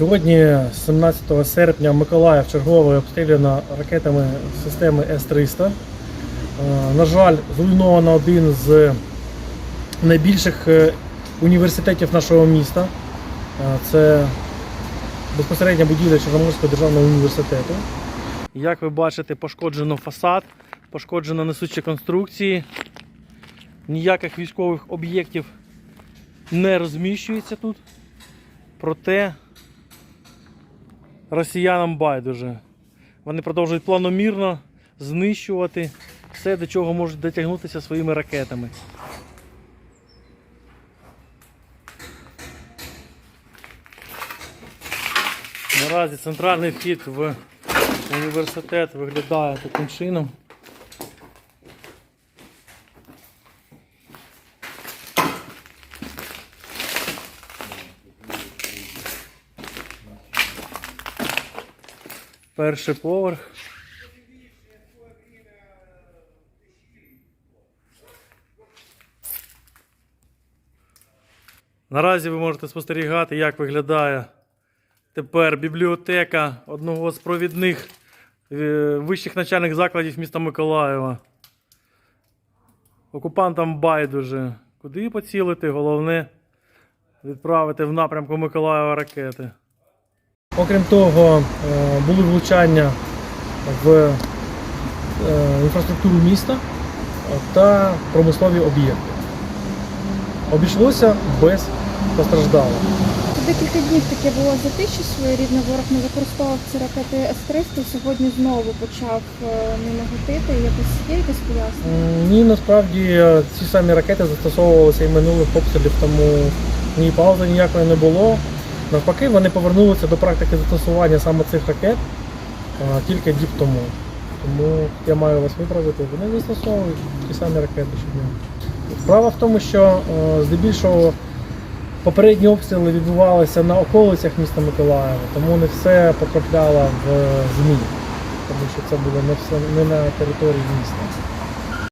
Сьогодні, 17 серпня, Миколаїв чергово обстріляно ракетами системи С-300. Е, На жаль, зруйновано один з найбільших е, університетів нашого міста. Е, Це безпосередня будівля Чорноморського державного університету. Як ви бачите, пошкоджено фасад, пошкоджено несучі конструкції. Ніяких військових об'єктів не розміщується тут. Проте росіянам байдуже. Вони продовжують планомірно знищувати все, до чого можуть дотягнутися своїми ракетами. Наразі центральний вхід в університет виглядає таким чином. Перший поверх. Наразі ви можете спостерігати, як виглядає тепер бібліотека одного з провідних е, вищих навчальних закладів міста Миколаєва. Окупантам байдуже. Куди поцілити, головне відправити в напрямку Миколаєва ракети. Окрім того, е, були влучання в е, інфраструктуру міста та промислові об'єкти. Обійшлося без постраждалих. Декілька днів таке було затиші своєрідно. Ворог не використовував ці ракети С-300. Сьогодні знову почав е, ними гатити. Якось є якесь пояснення? Ні, насправді ці самі ракети застосовувалися і минулих обстрілів, тому ні паузи ніякої не було. Навпаки, вони повернулися до практики застосування саме цих ракет е, кілька діб тому. Тому я маю вас виправити, вони застосовують ті самі ракети щодня. Справа в тому, що е, здебільшого попередні обстріли відбувалися на околицях міста Миколаєва, тому не все потрапляло в ЗМІ, тому що це було не, все, не на території міста.